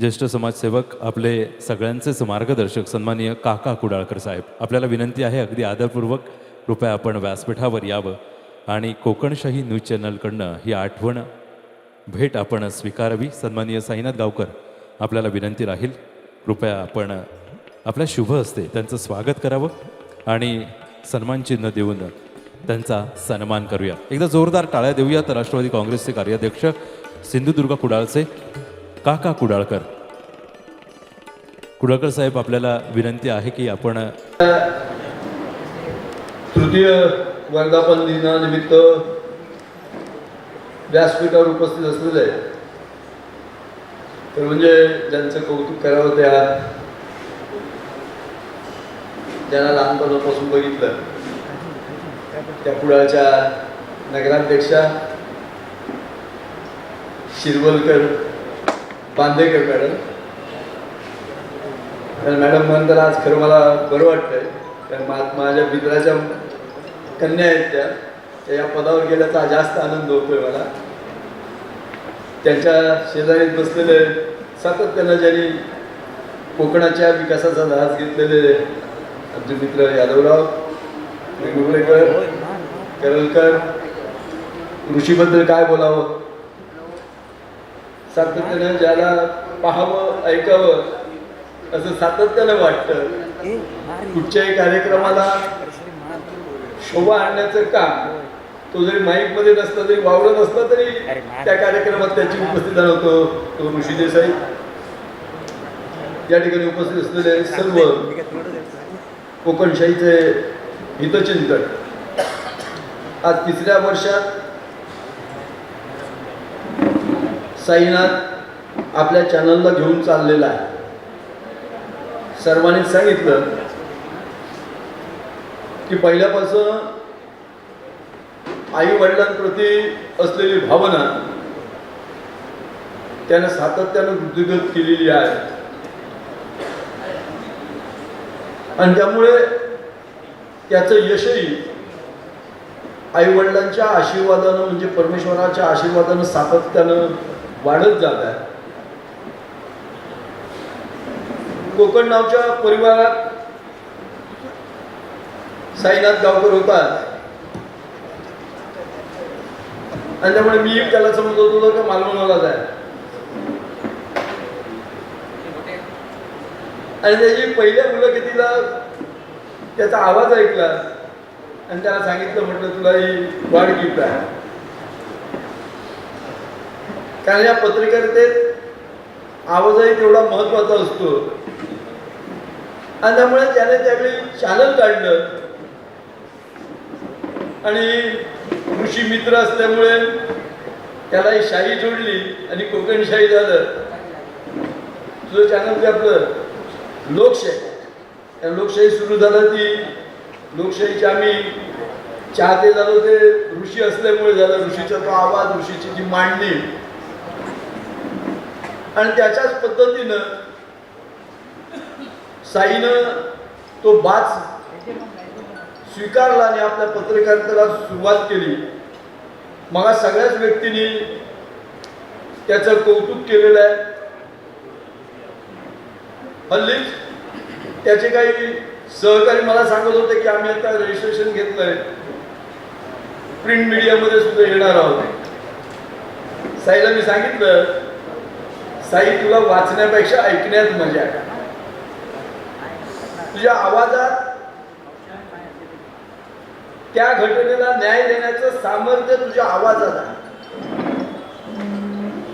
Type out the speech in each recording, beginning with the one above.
ज्येष्ठ समाजसेवक आपले सगळ्यांचेच मार्गदर्शक सन्माननीय काका कुडाळकर साहेब आपल्याला विनंती आहे अगदी आदरपूर्वक कृपया आपण व्यासपीठावर यावं. आणि कोकणशाही न्यूज चॅनलकडनं ही आठवण भेट आपण स्वीकारावी. सन्माननीय साईनाथ गावकर आपल्याला विनंती राहील कृपया आपण आपल्या शुभ असते त्यांचं स्वागत करावं आणि सन्मानचिन्ह देऊन त्यांचा सन्मान करूया. एकदा जोरदार टाळ्या देऊयात राष्ट्रवादी काँग्रेसचे कार्याध्यक्ष सिंधुदुर्ग कुडाळचे. काका कुडाळकर. कुडाळकर साहेब आपल्याला विनंती आहे की आपण तृतीय वर्धापन दिनानिमित्त व्यासपीठावर उपस्थित असलेले तर म्हणजे ज्यांचं कौतुक करावं त्या ज्यांना लहानपणापासून बघितलं त्या कुडाळच्या नगराध्यक्षा शिरवलकर बांदेकर मॅडम. तर मॅडम म्हणताना आज खरं मला बरं वाटतंय कारण मा माझ्या मित्राच्या कन्या आहेत त्या त्या या पदावर गेल्याचा जास्त आनंद होतोय मला. त्यांच्या शेजारीत बसलेले सातत्यानं ज्यांनी कोकणाच्या विकासाचा ध्यास घेतलेले आमचे मित्र यादवराव वेगवेगळेकर करलकर कृषीबद्दल काय बोलावं? सातत्यानं ज्याला पाहावं ऐकावं असं सातत्यानं वाटतं. कुठच्याही कार्यक्रमाला शोभा आणण्याचं काम तो जरी माईकमध्ये नसला तरी वावरत असला तरी त्या कार्यक्रमात त्याची उपस्थित होतो तो ऋषी देसाई या ठिकाणी उपस्थित असलेले सर्व कोकणशाहीचे हितचिंतक. आज तिसऱ्या वर्षात साईनाथ आपल्या चॅनलला घेऊन चाललेला आहे. सर्वांनी सांगितलं की पहिल्यापासून आई वडिलांप्रती असलेली भावना त्यानं सातत्यानं वृद्धिगत केलेली आहे. आणि त्यामुळे त्याचं यशही आई वडिलांच्या आशीर्वादानं म्हणजे परमेश्वराच्या आशीर्वादानं सातत्यानं वाढत जात आहे. कोकण नावच्या परिवारात साईनाथ गावकर होतात आणि त्यामुळे मी त्याला समजत होतो की मालवणलाच आहे आणि त्याची पहिल्या मुलाखतीला त्याचा आवाज ऐकला. आणि त्याला सांगितलं म्हटलं तुला ही वाढ गिफ्ट आहे. कारण या पत्रकारितेत आवाजही तेवढा महत्त्वाचा असतो. आणि त्यामुळे त्याने त्यावेळी चॅनल काढलं. आणि कृषी मित्र असल्यामुळे त्याला ही शाही जोडली आणि कोकणशाही झालं. तुझं चॅनल ते आपलं लोकशाही त्या लोकशाही सुरू झालं ती. लोकशाहीची आम्ही चाहते झालो ते ऋषी असल्यामुळे झालं. ऋषीचा तो आवाज ऋषीची जी मांडणी आणि त्याच्याच पद्धतीनं साईनं तो बाच स्वीकारला आणि आपल्या पत्रकारितेला सुरुवात केली. मला सगळ्याच व्यक्तींनी त्याचं कौतुक केलेलं आहे. हल्लीच त्याचे काही सहकारी मला सांगत होते की आम्ही आता रजिस्ट्रेशन घेतलंय. प्रिंट मीडियामध्ये सुद्धा येणार आहोत. साईला मी सांगितलं साई तुला वाचण्यापेक्षा ऐकण्यात मजा आहे. तुझ्या आवाजात त्या घटनेला न्याय देण्याचं सामर्थ्य तुझ्या आवाजात आहे.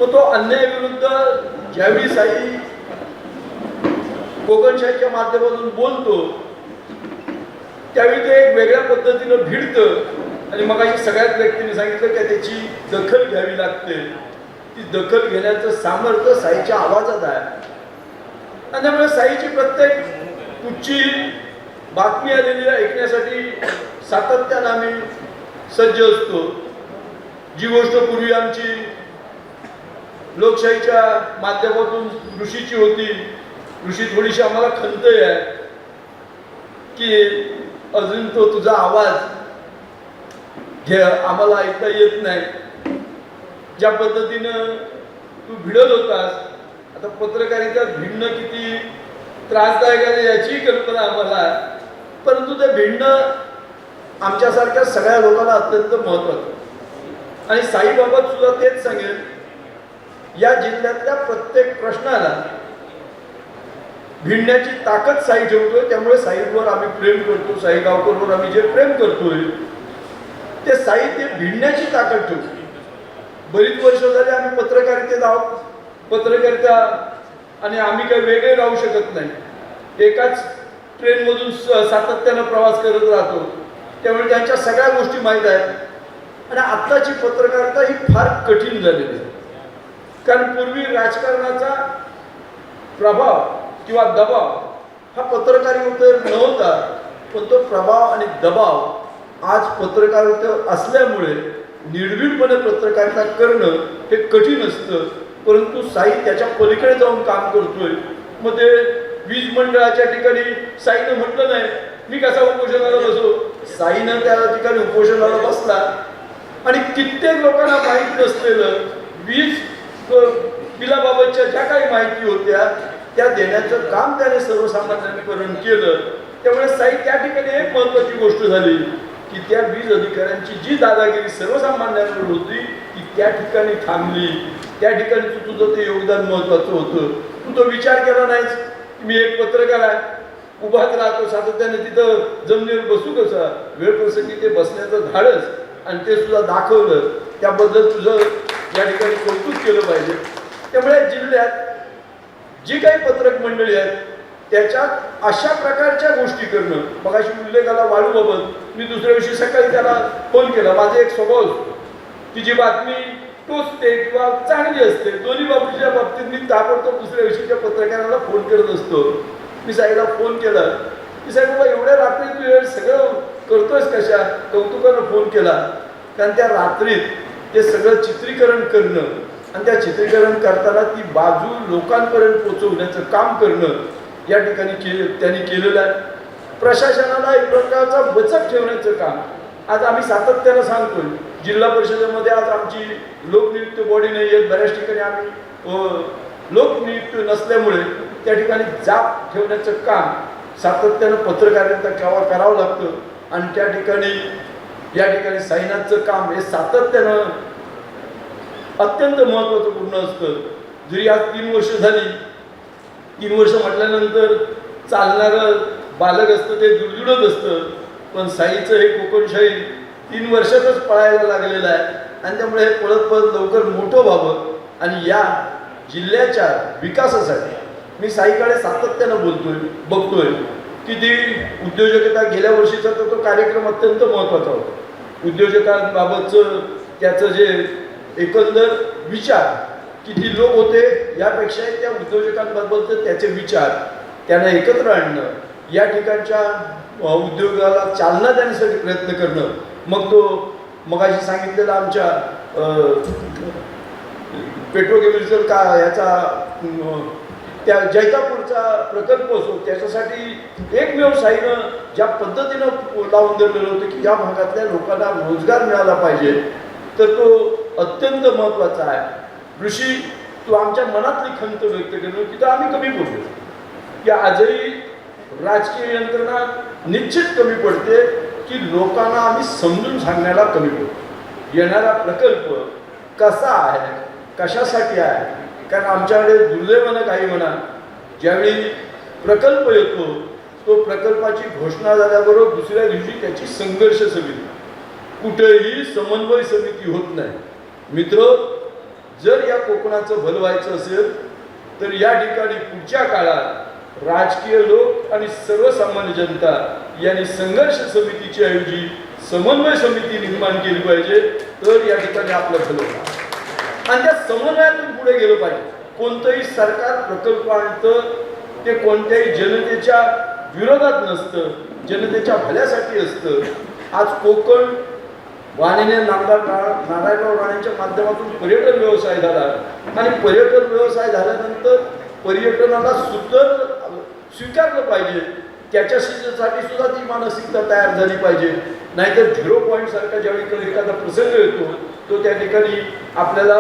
मग तो अन्यायाविरुद्ध ज्यावेळी साई कोकणशाहीच्या माध्यमातून बोलतो त्यावेळी ते एक वेगळ्या पद्धतीनं भिडतं आणि मग सगळ्याच व्यक्तीने सांगितलं की त्याची दखल घ्यावी लागते. ती दखल घेण्याचं सामर्थ्य साईच्या आवाजात आहे. आणि त्यामुळे साईची प्रत्येक कुठची बातमी आलेली ऐकण्यासाठी सातत्यानं आम्ही सज्ज असतो. जी गोष्ट पूर्वी आमची लोकशाहीच्या माध्यमातून ऋषीची होती ऋषी थोडीशी आम्हाला खंत आहे की अजून तो तुझा आवाज घे आम्हाला ऐकता येत नाही. ज्या पद्धतीनं तू भिडत होतास आता पत्रकारिता भिडणं किती त्रासदायक आहे याची कल्पना आम्हाला परंतु ते भिडणं आमच्यासारख्या सगळ्या लोकांना अत्यंत महत्वाचं आणि साईबाबत सुद्धा तेच सांगेल या जिल्ह्यातल्या प्रत्येक प्रश्नाला भिडण्याची ताकद साई ठेवतोय त्यामुळे साईवर आम्ही प्रेम करतो साई गावकरवर आम्ही जे प्रेम करतोय ते साई ते भिडण्याची ताकद ठेवतो बरीच वर्ष झाली आम्ही पत्रकारितेत आहोत. पत्रकारिता आणि आम्ही काही वेगळे राहू शकत नाही. एकाच ट्रेनमधून स- सातत्यानं प्रवास करत राहतो. त्यामुळे त्यांच्या सगळ्या गोष्टी माहीत आहेत. आणि आत्ताची पत्रकारिता ही फार कठीण झालेली आहे. कारण पूर्वी राजकारणाचा प्रभाव किंवा दबाव हा पत्रकारितेवर नव्हता. पण तो प्रभाव आणि दबाव आज पत्रकारिता असल्यामुळे निर्भीडपणे पत्रकारिता करणं हे कठीण असतं. परंतु साई त्याच्या पलीकडे जाऊन काम करतोय. मग ते वीज मंडळाच्या ठिकाणी साईनं म्हटलं नाही मी कसा उपोषणाला बसलो साईनं त्या ठिकाणी उपोषणाला बसला. आणि कित्येक लोकांना माहीत नसलेलं वीज बिलाबाबतच्या ज्या काही माहिती होत्या त्या देण्याचं काम त्याने सर्वसामान्यांपर्यंत केलं. त्यामुळे साई त्या ठिकाणी एक महत्वाची गोष्ट झाली. की त्या वीज अधिकाऱ्यांची जी दादागिरी सर्वसामान्यांवर होती ती त्या ठिकाणी थांबली. त्या ठिकाणी तू तुझं ते योगदान महत्वाचं होतं. तू तो विचार केला नाहीस. मी एक पत्रकार आहे. उभाच राहतो सातत्याने तिथं. जमिनीवर बसू कसा? वेळ प्रसंगी ते बसण्याचं धाडस आणि ते सुद्धा दाखवलं. त्याबद्दल तुझं या ठिकाणी कौतुक केलं पाहिजे. त्यामुळे जिल्ह्यात जी काही पत्रक मंडळी आहेत त्याच्यात अशा प्रकारच्या गोष्टी करणं. मग अशी उल्लेख आला वाळूबाबत. मी दुसऱ्या दिवशी सकाळी त्याला फोन केला. माझा एक स्वभाव असतो. की जी बातमी टोचते किंवा चांगली असते. दोन्ही बाबतीच्या बाबतीत मी ताबडतोब दुसऱ्या दिवशीच्या पत्रकाराला फोन करत असतो. मी साईला फोन केला. की साहेब बाबा एवढ्या रात्री तू सगळं करतोयस कशा? कौतुकानं फोन केला. कारण त्या रात्रीत ते सगळं चित्रीकरण करणं आणि त्या चित्रीकरण करताना ती बाजू लोकांपर्यंत पोचवण्याचं काम करणं या ठिकाणी केले त्यांनी केलेलं आहे. प्रशासनाला एक प्रकारचा बचत ठेवण्याचं काम. आज आम्ही सातत्यानं सांगतोय जिल्हा परिषदेमध्ये आज आमची लोकनियुक्त बॉडी नाही आहेत. बऱ्याच ठिकाणी आम्ही लोकनियुक्त नसल्यामुळे त्या ठिकाणी जाप ठेवण्याचं काम सातत्यानं पत्रकारिता केव्हा करावं लागतं. आणि त्या ठिकाणी या ठिकाणी साईनाथचं काम हे सातत्यानं अत्यंत महत्त्वाचं पूर्ण असतं. जरी आज तीन वर्ष झाली तीन वर्ष म्हटल्यानंतर चालणारं बालक असतं ते दुडदुडत असतं. पण साईचं हे कोकणशाही तीन वर्षातच पळायला लागलेलं आहे. आणि त्यामुळे हे पळत पळत लवकर मोठं व्हावं. आणि या जिल्ह्याच्या विकासासाठी मी साईकडे सातत्यानं बोलतोय बघतोय की ती उद्योजकता गेल्या वर्षीचा तर तो कार्यक्रम अत्यंत महत्त्वाचा होता. उद्योजकांबाबतचं त्याचं जे एकंदर विचार किती लोक होते यापेक्षा त्या उद्योजकांबद्दलचे त्याचे विचार त्यांना एकत्र आणणं या ठिकाणच्या उद्योगाला चालना देण्यासाठी प्रयत्न करणं. मग तो मगाशी सांगितलेला आमच्या पेट्रोकेमिकल का याचा त्या जैतापूरचा प्रकल्प असो त्याच्यासाठी एक व्यवसायीनं ज्या पद्धतीनं लावून धरलेलं होतं की या भागातल्या लोकांना रोजगार मिळाला पाहिजे तर तो अत्यंत महत्त्वाचा आहे. ऋषी तू आमच्या मनातली खंत व्यक्त करणं तिथं आम्ही कमी पडलो की आजही राजकीय यंत्रणा निश्चित कमी पडते की लोकांना आम्ही समजून सांगण्याला कमी पडतो येणारा प्रकल्प कसा आहे कशासाठी आहे? कारण आमच्याकडे दुर्दैवानं काही म्हणा ज्यावेळी प्रकल्प येतो तो प्रकल्पाची घोषणा झाल्याबरोबर दुसऱ्या दिवशी त्याची संघर्ष समिती. कुठेही समन्वय समिती होत नाही. मित्र जर या कोकणाचं भलं व्हायचं असेल तर या ठिकाणी पुढच्या काळात राजकीय लोक आणि सर्वसामान्य जनता यांनी संघर्ष समितीच्या ऐवजी समन्वय समिती निर्माण केली पाहिजे तर या ठिकाणी आपलं भलं होणार. आणि त्या समन्वयातून पुढे गेलं पाहिजे. कोणतंही सरकार प्रकल्प आणतं ते कोणत्याही जनतेच्या विरोधात नसतं जनतेच्या भल्यासाठी असतं. आज कोकण वाणीने नामदार नारायणराव राणेंच्या माध्यमातून पर्यटन व्यवसाय झाला. आणि पर्यटन व्यवसाय झाल्यानंतर पर्यटनाला सुद्धा स्वीकारलं पाहिजे. त्याच्यासाठी सुद्धा ती मानसिकता तयार झाली पाहिजे. नाहीतर झिरो पॉईंट सारखा ज्यावेळी एखादा प्रसंग येतो तो त्या ठिकाणी आपल्याला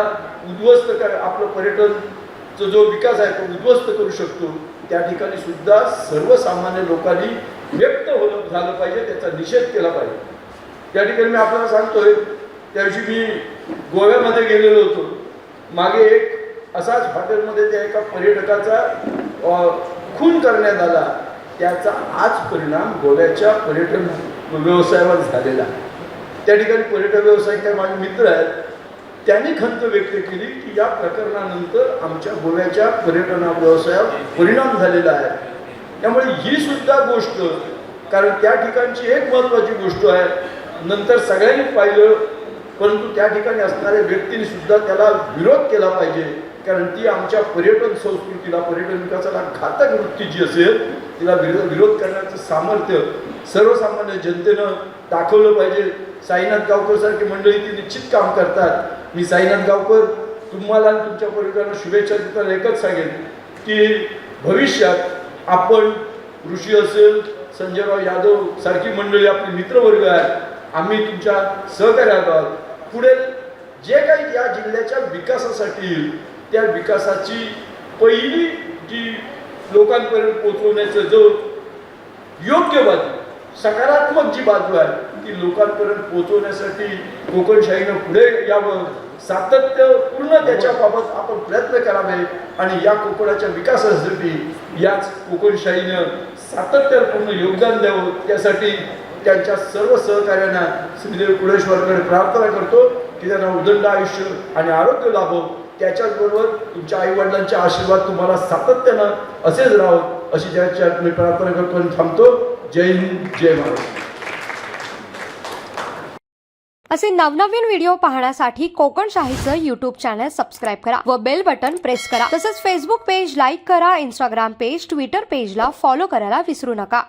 उद्ध्वस्त कर आपलं पर्यटनचा जो विकास आहे तो उद्ध्वस्त करू शकतो. त्या ठिकाणी सुद्धा सर्वसामान्य लोकांनी व्यक्त होणं झालं पाहिजे त्याचा निषेध केला पाहिजे. त्या ठिकाणी मी आपल्याला सांगतोय त्या दिवशी मी गोव्यामध्ये गेलेलो होतो. मागे एक असाच हॉटेलमध्ये त्या एका पर्यटकाचा खून करण्यात आला. त्याचा आज परिणाम गोव्याच्या पर्यटन व्यवसायावर झालेला त्या ठिकाणी पर्यटन व्यावसायिक काही माझे मित्र आहेत. त्यांनी खंत व्यक्त केली की या प्रकरणानंतर आमच्या गोव्याच्या पर्यटन व्यवसायावर परिणाम झालेला आहे. त्यामुळे ही सुद्धा गोष्ट कारण त्या ठिकाणची एक महत्त्वाची गोष्ट आहे नंतर सगळ्यांनी पाहिलं परंतु त्या ठिकाणी असणाऱ्या व्यक्तीने सुद्धा त्याला विरोध केला पाहिजे. कारण ती आमच्या पर्यटन संस्कृतीला पर्यटन विकासाला घातक वृत्ती जी असेल तिला विरोध विरोध करण्याचं सामर्थ्य सर्वसामान्य जनतेनं दाखवलं पाहिजे. साईनाथ गावकर सारखी मंडळी ती निश्चित काम करतात. मी साईनाथ गावकर तुम्हाला आणि तुमच्या पर्यटनाला शुभेच्छा देताना एकच सांगेन की भविष्यात आपण ऋषी असेल संजयराव यादव सारखी मंडळी आपली मित्रवर्ग आहे आम्ही तुमच्या सहकार्यात आहोत पुढे जे काही या जिल्ह्याच्या विकासासाठी येईल त्या विकासाची पहिली जी लोकांपर्यंत पोहोचवण्याचं जो योग्य बाजू सकारात्मक जी बाजू आहे ती लोकांपर्यंत पोहोचवण्यासाठी कोकणशाहीनं पुढे यावं. सातत्यपूर्ण त्याच्याबाबत आपण प्रयत्न करावे आणि या कोकणाच्या विकासासाठी याच कोकणशाहीनं सातत्यपूर्ण योगदान द्यावं. त्यासाठी त्यांच्या सर्व सहकार्यांना श्रीदेव कुळेश्वरकडे प्रार्थना करतो. की त्यांना उदंड आयुष्य आणि आरोग्य लाभो. त्याच्याचबरोबर तुमच्या आईवडिलांचे आशीर्वाद तुम्हाला सातत्यानं असेच राहो अशी त्याच्या मी प्रार्थना करतो आणि थांबतो. जय हिंद जय महाराष्ट्र. असे नवनवीन व्हिडिओ पाहण्यासाठी कोकणशाहीचं युट्यूब चॅनल सबस्क्राईब करा व बेल बटन प्रेस करा. तसंच फेसबुक पेज लाईक करा इंस्टाग्राम पेज ट्विटर पेजला फॉलो करायला विसरू नका.